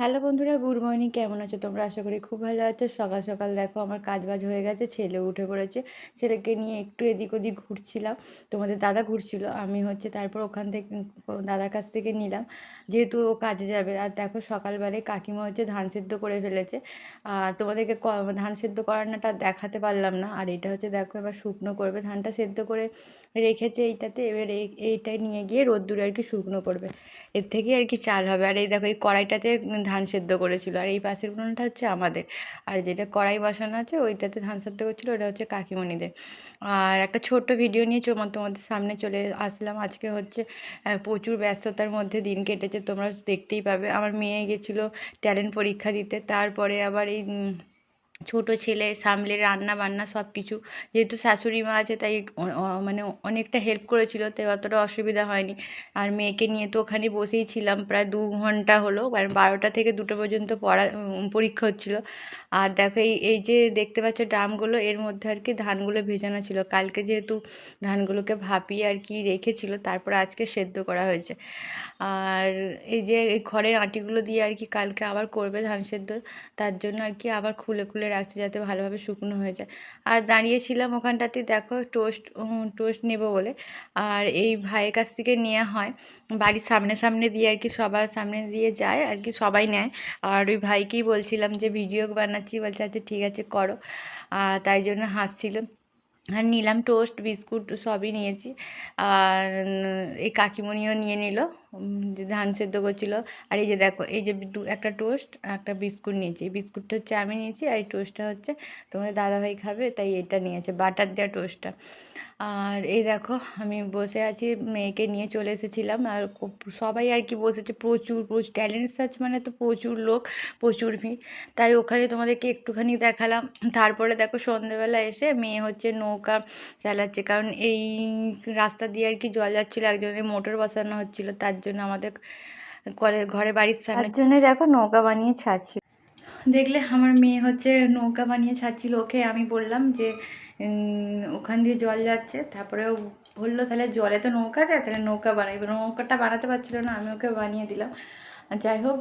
Hello বন্ধুরা, good morning. কেমন আছো তোমরা? আশা করি খুব ভালো আছো। সকাল সকাল দেখো, আমার কাজ বাজ হয়ে গেছে, ছেলে উঠে পড়েছে। ছেলেকে নিয়ে একটু এদিক ওদিক ঘুরছিলাম। তোমাদের দাদা ঘুরছিল, আমি হচ্ছে তারপর ওখান থেকে, দাদার কাছ থেকে নিলাম। যেহেতু ও কাজে যাবে, আর দেখো সকালবেলায় কাকিমা হচ্ছে ধান সেদ্ধ করে ফেলেছে। আর তোমাদেরকে ধান সেদ্ধ করানোটা দেখাতে পারলাম না। আর এটা হচ্ছে দেখো, এবার শুকনো করবে। ধানটা সেদ্ধ করে রেখেছে এইটাতে, এবার এই এইটাই নিয়ে গিয়ে রোদ্দুরে আর কি শুকনো করবে। এর থেকে আর কি চাল হবে। আর এই দেখো, এই কড়াইটাতে ধান সেদ্ধ করেছিল। আর এই পাশের উনুনটা হচ্ছে আমাদের। আর যেটা কড়াই বসানো আছে, ওইটাতে ধান সেদ্ধ করছিল, ওটা হচ্ছে কাকিমণিদের। আর একটা ছোট্ট ভিডিও নিয়ে তোমাদের সামনে চলে আসলাম। আজকে হচ্ছে প্রচুর ব্যস্ততার মধ্যে দিন কেটেছে, তোমরা দেখতেই পাবে। আমার মেয়ে গেছিল ট্যালেন্ট পরীক্ষা দিতে, তারপরে আবার এই ছোট ছেলে, সামলে রান্না বান্না সব কিছু যেহেতু শাশুড়ি মা আছে, তাই মানে অনেকটা হেল্প করেছিল তাই অতটা অসুবিধা হয়নি। আর মেয়েকে নিয়ে তো ওখানে বসেই ছিলাম, প্রায় দু ঘণ্টা হলো বারোটা থেকে দুটো পর্যন্ত পড়া পরীক্ষা হচ্ছিল। আর দেখো, এই এই যে দেখতে পাচ্ছ ড্রামগুলো এর মধ্যে আর কি ধানগুলো ভেজানো ছিল। কালকে যেহেতু ধানগুলোকে ভাপিয়ে আর কি রেখেছিল, তারপর আজকে সেদ্ধ করা হয়েছে। আর এই যে এই ঘরের আঁটিগুলো দিয়ে আর কি কালকে আবার করবে ধান সেদ্ধ, তার জন্য আর কি আবার খুলে খুলে রাখছি যাতে ভালোভাবে শুকনো হয়ে যায়। আর দাঁড়িয়েছিলাম ওখানটাতে, দেখো, টোস্ট টোস্ট নেব বলে। আর এই ভাইয়ের কাছ থেকে নেওয়া হয়। বাড়ির সামনে সামনে দিয়ে আর কি সবার সামনে দিয়ে যায় আর কি, সবাই নেয়। আর ওই ভাইকেই বলছিলাম যে, ভিডিও বানাচ্ছি। বলছে আচ্ছা ঠিক আছে, করো। আর তাই জন্য হাসছিল। আর নিলাম টোস্ট, বিস্কুট, সবই নিয়েছি। আর এই কাকিমণিও নিয়ে নিল। ধান সেদ্ধ করছিল। আর এই যে দেখো, এই যে একটা টোস্ট একটা বিস্কুট নিয়েছি। এই বিস্কুটটা হচ্ছে আমি নিয়েছি আর এই টোস্টটা হচ্ছে তোমাদের দাদাভাই খাবে, তাই এটা নিয়েছে, বাটার দেওয়া টোস্টটা। আর এই দেখো, আমি বসে আছি, মেয়েকে নিয়ে চলে এসেছিলাম। আর সবাই আর কি বসেছে, প্রচুর প্রচুর ট্যালেন্ট আছে মানে তো প্রচুর লোক, প্রচুর ভিড়। তাই ওখানে তোমাদেরকে একটুখানি দেখালাম। তারপরে দেখো, সন্ধেবেলা এসে মেয়ে হচ্ছে নৌকা চালাচ্ছে। কারণ এই রাস্তা দিয়ে আর কি জল যাচ্ছিল, একজনের মোটর বসানো হচ্ছিল, তার জন্য আমাদের করে ঘরে বাড়ির সামনে জন্য দেখো নৌকা বানিয়ে ছাড়ছিল। দেখলে আমার মেয়ে হচ্ছে নৌকা বানিয়ে ছাড়ছিল। ওকে আমি বললাম যে ওখান দিয়ে জল যাচ্ছে। তারপরে ও বলল তাহলে জলে তো নৌকা যায় তাহলে নৌকা বানাই। নৌকাটা বানাতে পারছিল না আমি ওকে বানিয়ে দিলাম। যাই হোক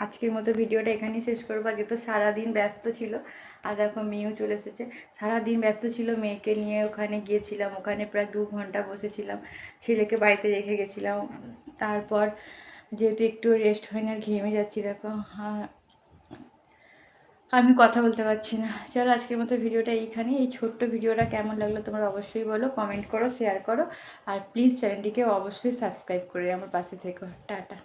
আজকের মতো ভিডিওটা এখানেই শেষ করব। আজকে তো সারাদিন ব্যস্ত ছিল। আর দেখো মেয়েও চলে এসেছে। সারাদিন ব্যস্ত ছিল মেয়েকে নিয়ে। ওখানে গিয়েছিলাম। ওখানে প্রায় দু ঘণ্টা বসেছিলাম। ছেলেকে বাড়িতে রেখে গেছিলাম। তারপর যেহেতু একটু রেস্ট হয় না, ঘেমে যাচ্ছি, দেখো। হ্যাঁ। আমি কথা বলতে পারছি না। চলো আজকের মতো ভিডিওটা এইখানে এই ছোট্ট ভিডিওটা কেমন লাগল তোমরা অবশ্যই বলো কমেন্ট করো শেয়ার করো। আর প্লিজ চ্যানেলটিকে অবশ্যই সাবস্ক্রাইব করে আমার পাশে থেকো। টাটা।